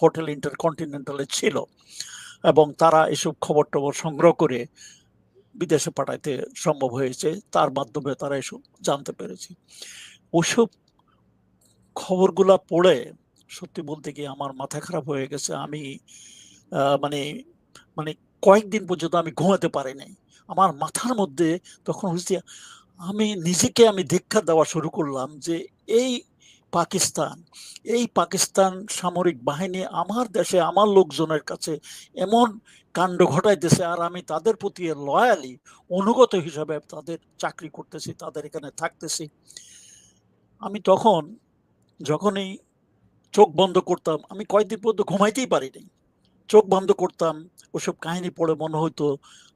Hotel ইন্টারকন্টিনেন্টালে ছিল এবং তারা এসব খবর টবর সংগ্রহ করে বিদেশে পাঠাইতে সম্ভব হয়েছে, তার মাধ্যমে তারা এসব জানতে পেরেছে। ওসব খবরগুলা পড়ে সত্যি বলতে কি আমার মাথা খারাপ হয়ে গেছে। আমি মানে মানে কয়েকদিন পর্যন্ত আমি ঘুমাতে পারি নাই। আমার মাথার মধ্যে তখন হচ্ছে আমি নিজেকে আমি দীক্ষা দেওয়া শুরু করলাম যে এই পাকিস্তান। এই পাকিস্তান সামরিক বাহিনী আমার দেশে, আমার লোকজনের কাছে এমন কাণ্ড ঘটাইতেছে আর আমি তাদের প্রতি লয়ালি অনুগত হিসাবে তাদের চাকরি করতেছি, তাদের এখানে থাকতেছি। আমি তখন যখনই চোখ বন্ধ করতাম, আমি কয়েকদিন পর্যন্ত ঘুমাইতেই পারিনি। চোখ বন্ধ করতাম, ওসব কাহিনী পড়ে মনে হতো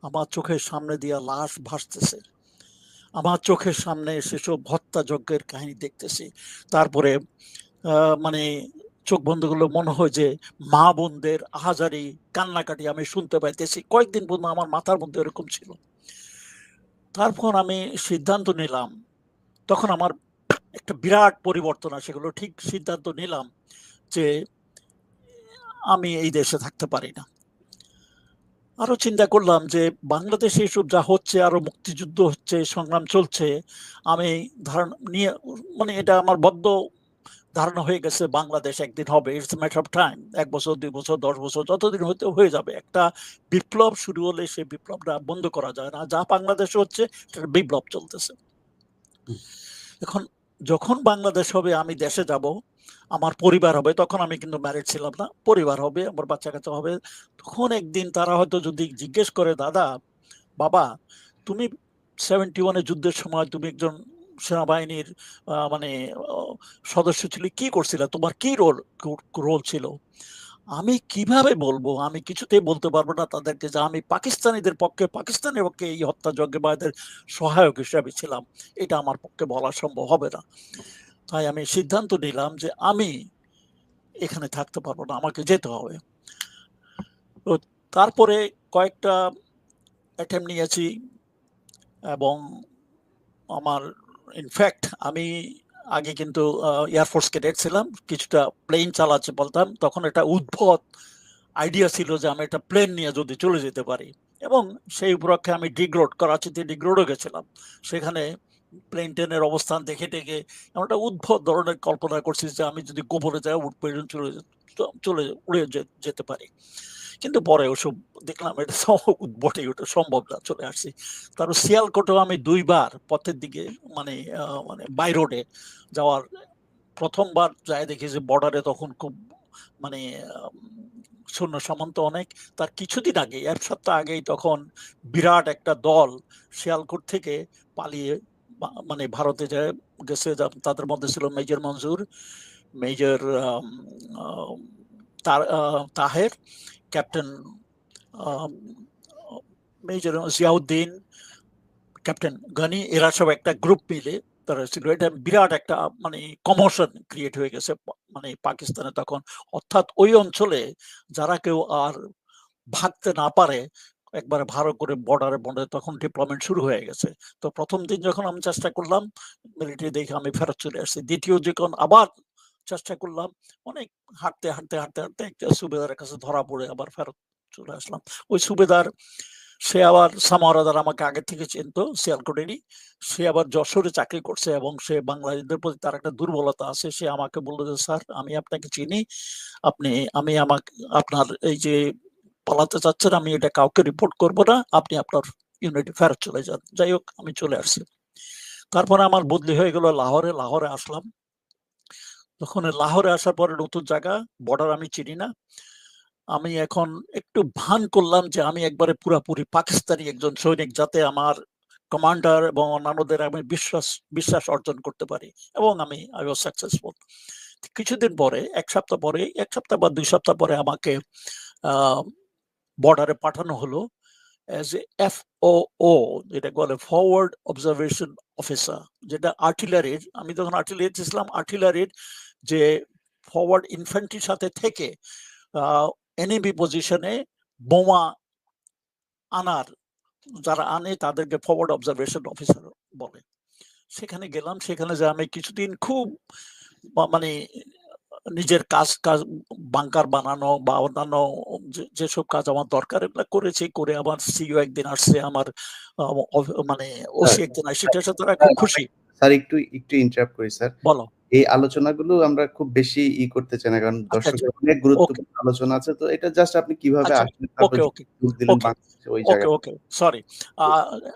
আমার চোখের সামনে দিয়া লাশ ভাসতেছে। আমার চোখের সামনে সেসব হত্যাযজ্ঞের কাহিনী দেখতেছি। তারপরে মানে চোখ বন্ধ করলে মনে হয় যে মা বোনদের আহাজারি কান্নাকাটি আমি শুনতে পাইতেছি। কয়েকদিন পর্যন্ত আমার মাথার মধ্যে এরকম ছিল। তারপর আমি সিদ্ধান্ত নিলাম, তখন আমার একটা বিরাট পরিবর্তন আসে সেগুলো ঠিক সিদ্ধান্ত নিলাম যে আমি এই দেশে থাকতে পারি না। আরও চিন্তা করলাম যে বাংলাদেশে এসব যা হচ্ছে আরও মুক্তিযুদ্ধ হচ্ছে সংগ্রাম চলছে আমি ধারণা নিয়ে মানে এটা আমার বদ্ধ ধারণা হয়ে গেছে বাংলাদেশ একদিন হবে। ইটস ম্যাটার অফ টাইম এক বছর দুই বছর দশ বছর যতদিন হতে হয়ে যাবে। একটা বিপ্লব শুরু হলে সেই বিপ্লবটা বন্ধ করা যায় না। যা বাংলাদেশে হচ্ছে সেটা বিপ্লব চলতেছে। এখন যখন বাংলাদেশ হবে আমি দেশে যাব আমার পরিবার হবে, তখন আমি কিন্তু ম্যারিড ছিলাম না, পরিবার হবে, আমার বাচ্চা কাচ্চা হবে। তখন একদিন তারা হয়তো যদি জিজ্ঞেস করে, দাদা, বাবা, তুমি সেভেন্টি ওয়ানে যুদ্ধের সময় তুমি একজন সেনাবাহিনীর মানে সদস্য ছিল, কি করছিলে? তোমার কি রোল রোল ছিল? আমি কীভাবে বলব? আমি কিছুতেই বলতে পারব না তাদেরকে যে আমি পাকিস্তানিদের পক্ষে, পাকিস্তানের পক্ষে এই হত্যাযজ্ঞে বা এদের সহায়ক হিসাবে ছিলাম। এটা আমার পক্ষে বলা সম্ভব হবে না। তাই আমি সিদ্ধান্ত নিলাম যে আমি এখানে থাকতে পারব না, আমাকে যেতে হবে। তো তারপরে কয়েকটা অ্যাটেম্প নিয়েছি এবং আমার ইনফ্যাক্ট আমি আগে কিন্তু এয়ারফোর্স ক্যাডেট ছিলাম, কিছুটা প্লেন চালাচ্ছে বলতাম, তখন এটা উদ্ভট আইডিয়া ছিল যে আমি একটা প্লেন নিয়ে যদি চলে যেতে পারি। এবং সেই উপলক্ষে আমি ডিগ্রোড করাচিতে ডিগ্রোডও গেছিলাম। সেখানে প্লেন টেনের অবস্থান দেখে টেকে এমন একটা উদ্ভব ধরনের কল্পনা করছি যে আমি যদি গোপনে যাই উঠ পর্যন্ত চলে চলে উড়ে যেতে পারি। কিন্তু পরে ওসব দেখলাম এটা উদ্ভটে ওটা সম্ভব না, চলে আসছি। তারপর শিয়ালকোটেও আমি দুইবার পথের দিকে মানে মানে বাই রোডে যাওয়ার, প্রথমবার যাই দেখি যে বর্ডারে তখন খুব মানে সৈন্য সামন্ত অনেক। তার কিছুদিন আগে, এক সপ্তাহ আগেই তখন বিরাট একটা দল শিয়ালকোট থেকে পালিয়ে মানে ভারতে যায় গেছে তাদের মধ্যে ছিল major Manjur major Taher, captain major Ziauddin, captain Gani, এরা সব একটা গ্রুপ মিলে তারা ছিল। এটা বিরাট একটা মানে কমোশন ক্রিয়েট হয়ে গেছে মানে পাকিস্তানে তখন। অর্থাৎ ওই অঞ্চলে যারা কেউ আর ভাগতে না পারে একবারে ভালো করে বর্ডারে বর্ডারে তখন ডিপ্লয়মেন্ট শুরু হয়ে গেছে। তো প্রথম দিন যখন আমি চেষ্টা করলাম মিলিটারি দেখে আমি ফেরত চলে আসছি। দ্বিতীয় যখন আবার চেষ্টা করলাম, অনেক হাঁটতে হাঁটতে হাঁটতে হাঁটতে একটা সুবেদারের কাছে ধরা পড়ে আবার ফেরত চলে আসলাম। ওই সুবেদার, সে আবার সামারাদার আমাকে আগে থেকে চিনতো শিয়ালকোটেরই সে আবার যশোরে চাকরি করছে এবং সে বাংলাদেশদের প্রতি তার একটা দুর্বলতা আছে। সে আমাকে বলল যে, স্যার, আমি আপনাকে চিনি। আপনি, আমি আমাকে, আপনার এই যে পালাতে চাচ্ছেন আমি এটা কাউকে রিপোর্ট করব না, আপনি আপনার ইউনিটে ফেরত চলে যান। যাই হোক, আমি চলে আসছি। তারপরে আমার বদলি হয়ে গেল লাহোরে লাহোরে আসলাম। তখন লাহোরে আসার পরে নতুন জায়গা বর্ডার আমি চিনি না। আমি এখন একটু ভান করলাম যে আমি একবারে পুরাপুরি পাকিস্তানি একজন সৈনিক যাতে আমার কমান্ডার এবং অন্যান্যদের আমি বিশ্বাস বিশ্বাস অর্জন করতে পারি এবং আমি আই ওয়াজ সাকসেসফুল কিছুদিন পরে, এক সপ্তাহ পরে, এক সপ্তাহ বা দুই সপ্তাহ পরে আমাকে বর্ডারে পাঠানো হলো অ্যাজ এ এফ ও যেটা বলে ফরওয়ার্ড অবজারভেশন অফিসার যেটা আর্টিলারির আমি তখন আর্টিলারি ছিলাম আর্টিলারির যে ফরওয়ার্ড ইনফ্যান্ট্রির সাথে থেকে এনিমি পজিশনে বোমা আনার, যারা আনে তাদেরকে ফরওয়ার্ড অবজারভেশন অফিসার বলে। সেখানে গেলাম, সেখানে যে আমি কিছুদিন খুব মানে নিজের কাজ কাজ বাংকার বানানো বা অন্যান্য যেসব কাজ আমার দরকার এগুলো করেছি করে আমার সিইও একদিন আসছে আমার মানে ওসি একদিন আসছে। সেটার সাথে খুব খুশি। স্যার একটু একটু ইন্টারাপ্ট করি স্যার। বলো। এই আলোচনাগুলো আমরা খুব বেশি ই করতে চাই না কারণ আচ্ছা, দর্শকের অনেক গুরুত্বপূর্ণ আলোচনা আছে তো এটা জাস্ট আপনি কীভাবে আচ্ছা, আসলেন ওকে ওকে। ওকে, ওকে সরি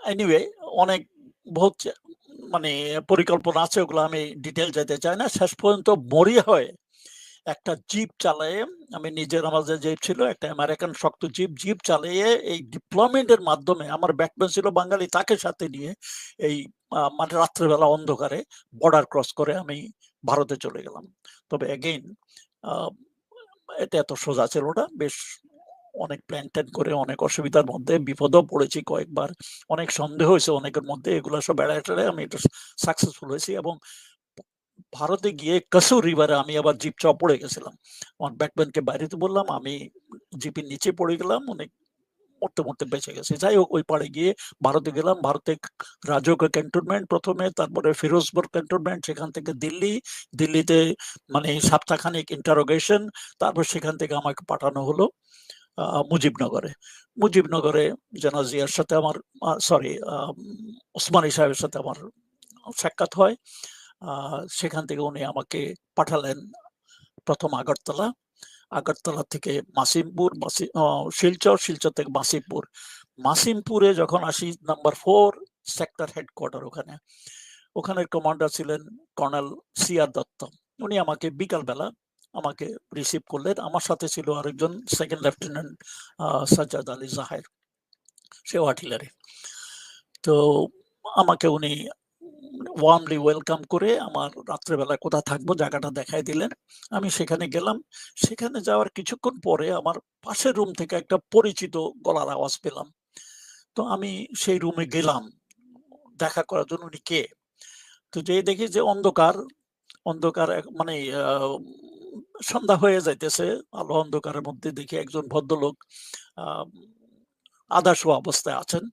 এনিওয়ে অনেক বহুত মানে পরিকল্পনা আছে ওগুলো আমি ডিটেল যেতে চাই না। শেষ পর্যন্ত মরিয়া হয়ে একটা জিপ চালিয়ে, আমি নিজের আমার যে জিপ ছিল, একটা আমেরিকান শক্ত জিপ জিপ চালিয়ে এই ডিপ্লয়মেন্টের মাধ্যমে আমার ব্যাকবেন ছিল বাঙালি, তাকে সাথে নিয়ে এই মানে রাত্রেবেলা অন্ধকারে বর্ডার ক্রস করে আমি ভারতে চলে গেলাম। তবে এগেইন এটা এত সোজা ছিল না, বেশ অনেক প্ল্যান ট্যান করে, অনেক অসুবিধার মধ্যে, বিপদও পড়েছি কয়েকবার, অনেক সন্দেহ হয়েছে অনেকের মধ্যে, এগুলো সব বেড়ায় টেড়ে আমি এটা সাকসেসফুল হয়েছি এবং ভারতে গিয়ে কাসুর রিভারে আমি আবার জিপ চ পড়ে গেছিলাম। আমার ব্যাকম্যানকে বাইরেতে বললাম, আমি জিপের নিচে পড়ে গেলাম অনেক মরতে মরতে বেঁচে গেছে। যাই হোক, ওই পাড়ে গিয়ে ভারতে গেলাম। ভারতে রাজক ক্যান্টনমেন্ট প্রথমে, তারপরে ফিরোজপুর ক্যান্টনমেন্ট সেখান থেকে দিল্লি। দিল্লিতে মানে সপ্তাহখানিক ইন্টারোগেশন তারপর সেখান থেকে আমাকে পাঠানো হলো মুজিবনগরে। মুজিবনগরে জেনা জিয়ার সাথে আমার সরি ওসমানী সাহেবের সাথে আমার সাক্ষাৎ হয়। সেখান থেকে উনি আমাকে পাঠালেন। প্রথম আগরতলা। আগরতলা থেকে মাসিমপুর শিলচর শিলচর থেকে মাসিমপুর। মাসিমপুরে যখন আসি, নাম্বার ফোর, সেক্টর হেডকোয়ার্টার ওখানে। ওখানের কমান্ডার ছিলেন কর্নেল সিআর দত্ত। উনি আমাকে বিকালবেলা আমাকে রিসিভ করলেন। আমার সাথে ছিল আরেকজন সেকেন্ড লেফটেন্যান্ট সাজ্জাদ আলী জাহের। সে আর্টিলারি তো আমাকে উনি ওয়ার্মলি ওয়েলকাম করে আমার রাত্রেবেলা কোথা থাকব জায়গাটা দেখাই দিলেন। আমি সেখানে গেলাম। সেখানে যাওয়ার কিছুক্ষণ পরে আমার পাশের রুম থেকে একটা পরিচিত গলার আওয়াজ পেলাম। তো আমি সেই রুমে গেলাম। দেখা করার জন্য উনি কে? তো যে দেখি যে অন্ধকার। অন্ধকার মানে সন্ধ্যা হয়ে যাইতেছে। আলো অন্ধকারের মধ্যে দেখি একজন ভদ্রলোক আদাস অবস্থায় আছেন।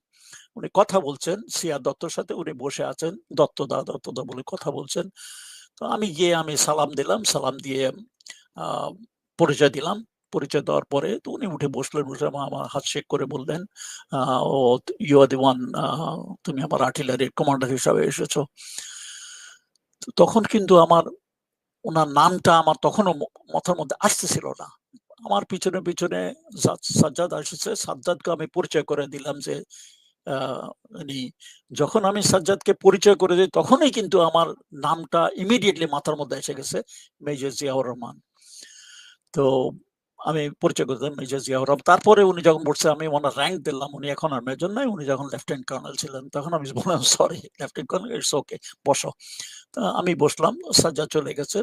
উনি কথা বলছেন, সিয়া দত্তর সাথে উনি বসে আছেন, দত্ত দত্তদা দত্তদা বলে কথা বলছেন। তো আমি গিয়ে আমি সালাম দিলাম, সালাম দিয়ে পরিচয় দিলাম। পরিচয় দেওয়ার পরে তো উনি উঠে বসলেন, বসে আমা- আমার হাত শেক করে বললেন ও ইউ আর দি ওয়ান তুমি আমার আর্টিলারির কমান্ডার হিসাবে এসেছ। তখন কিন্তু আমার ওনার নামটা আমার তখনও মাথার মধ্যে আসতেছিল না। আমার পিছনে পিছনে সাজ্জাদ আসছে, সাজ্জাদকে আমি পরিচয় করে দিলাম যে যখন আমি সাজ্জাদকে পরিচয় করে দিই, তখনই কিন্তু আমার নামটা ইমিডিয়েটলি মাথার মধ্যে এসে গেছে, মেজর জিয়াউর রহমান। তো আমি পরিচয় করে দিলাম মেজর জিয়াউর রহমান। তারপরে উনি যখন বলছে, আমি ওনার র্যাঙ্ক দিলাম, উনি এখন আর মেজর নাই উনি যখন লেফটেন্যান্ট কর্নেল ছিলেন, তখন আমি বললাম sorry lieutenant colonel it's okay বসো। আমি বসলাম, সাজ্জাদ চলে গেছে।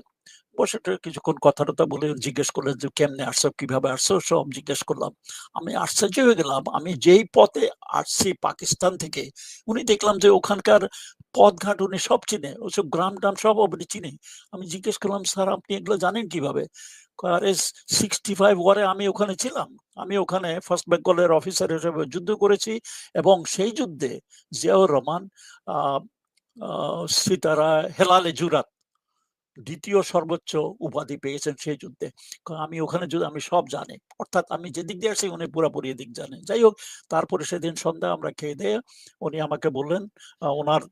বসে কিছুক্ষণ কথা টথা বলে জিজ্ঞেস করলেন যে, কেমনে আসছো? কীভাবে আসছো? সব জিজ্ঞেস করলাম, আমি আশ্চর্য হয়ে গেলাম। আমি যেই পথে আসছি পাকিস্তান থেকে, উনি দেখলাম যে ওখানকার পথ পথঘাট উনি সব চিনে, ওসব গ্রাম টাম সব উনি চিনে। আমি জিজ্ঞেস করলাম, স্যার, আপনি এগুলো জানেন কীভাবে? আরে সিক্সটি ফাইভ ওয়ারে আমি ওখানে ছিলাম। আমি ওখানে ফার্স্ট বেঙ্গলের অফিসার হিসেবে যুদ্ধ করেছি এবং সেই যুদ্ধে জিয়াউর রহমান সিতারা হেলালে জুরাত দ্বিতীয় সর্বোচ্চ উপাধি পেয়েছেন সেই যুদ্ধে। আমি ওখানে যদি আমি সব জানি। অর্থাৎ আমি যেদিক দিয়ে আসি, উনি পুরোপুরি এদিক জানে। যাই হোক, তারপরে সেদিন সন্ধ্যা আমরা খেয়ে দিয়ে উনি আমাকে বললেন ওনার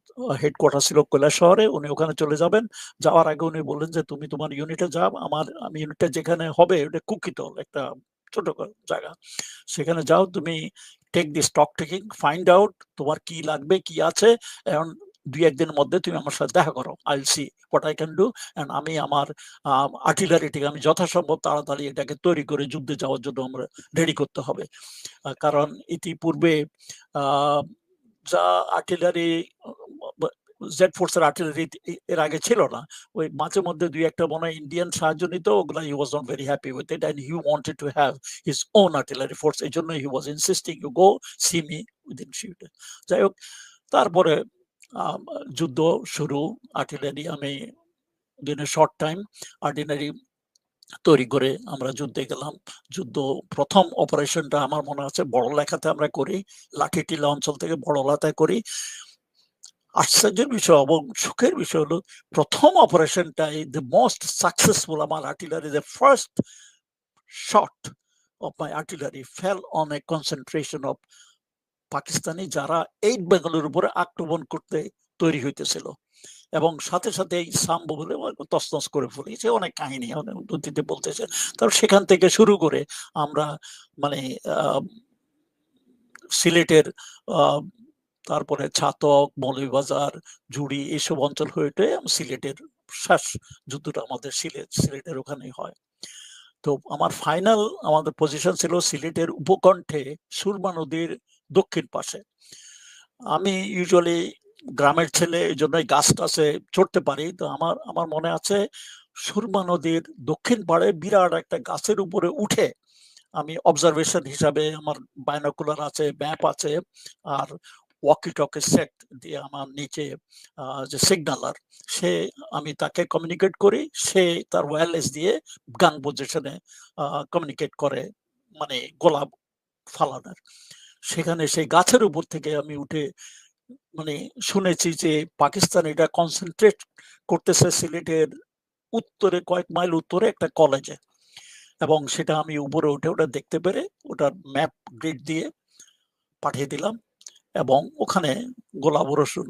হেডকোয়ার্টার ছিল কৈলাস শহরে, উনি ওখানে চলে যাবেন। যাওয়ার আগে উনি বললেন যে, তুমি তোমার ইউনিটে যাও। আমার, আমি ইউনিটটা যেখানে হবে, ওটা কুকিতল, একটা ছোট জায়গা। সেখানে যাও, তুমি take the stock taking find out তোমার কি লাগবে, কি আছে এখন দুই একদিনের মধ্যে তুমি আমার সাথে দেখা করো। I see what I can do and আমি আমার আর্টিলারিটিকে আমি যথাসম্ভব তাড়াতাড়ি এটাকে তৈরি করে যুদ্ধে যাওয়ার জন্য আমরা রেডি করতে হবে। কারণ ইতিপূর্বে যা আর্টিলারি জেড ফোর্সের আর্টিলারি এর আগে ছিল না, ওই মাঝে মধ্যে দুই একটা মনে হয় ইন্ডিয়ান সাহায্য নিত, ওগুলা he was not very happy with it and he wanted to have his own artillery force এই জন্য he was insisting you go see me within shift যাই হোক, তারপরে যুদ্ধ শুরু। আর্টিলারি আমি দিনে শর্ট টাইম আর্টিলারি তৈরি করে আমরা যুদ্ধে গেলাম। যুদ্ধ প্রথম অপারেশনটা আমার মনে আছে বড় লেখাতে আমরা করি, লাঠিটিলা অঞ্চল থেকে বড় লাথায় করি। আশ্চর্যের বিষয় এবং সুখের বিষয় হলো প্রথম অপারেশনটাই দ্য মোস্ট সাকসেসফুল আমার artillery the first shot of my artillery fell on a concentration of Pakistani যারা এইট বেঙ্গলের উপরে আক্রমণ করতে তৈরি হইতেছিল এবং সাথে সাথে এই সাম্বু বলে তসনস করে ফেলেছে, অনেক কাহিনী অনেক অতীতে বলতেছে। তারপর সেখান থেকে শুরু করে আমরা মানে সিলেটের তারপরে ছাতক, মৌলভীবাজার, জুড়ি এইসব অঞ্চল হয়ে উঠে সিলেটের শেষ যুদ্ধটা আমাদের সিলেট, সিলেটের ওখানেই হয়। তো আমার ফাইনাল আমাদের পজিশন ছিল সিলেটের উপকণ্ঠে সুরমা নদীর দক্ষিণ পাশে। আমি ইউজুয়ালি গ্রামের ছেলে এই জন্যই গাছ টাছে চড়তে পারি। তো আমার আমার মনে আছে, সুরমা নদীর দক্ষিণ পাড়ে বিরাট একটা গাছের উপরে উঠে আমি অবজারভেশন হিসাবে আমার বাইনোকুলার আছে ম্যাপ আছে, আর ওয়াকি টকি সেট দিয়ে আমার নিচে যে সিগনালার সে আমি তাকে কমিউনিকেট করি। সে তার ওয়্যারলেস দিয়ে গান পজিশনে কমিউনিকেট করে মানে গোলাপ ফালানোর। সেখানে সেই গাছের উপর থেকে আমি উঠে মানে শুনেছি যে পাকিস্তান এটা কনসেন্ট্রেট করতেছে সিলেটের উত্তরে কয়েক মাইল উত্তরে একটা কলেজে এবং সেটা আমি উপরে উঠে ওটা দেখতে পেরে ওটার ম্যাপ গ্রিড দিয়ে পাঠিয়ে দিলাম এবং ওখানে গোলাবর্ষণ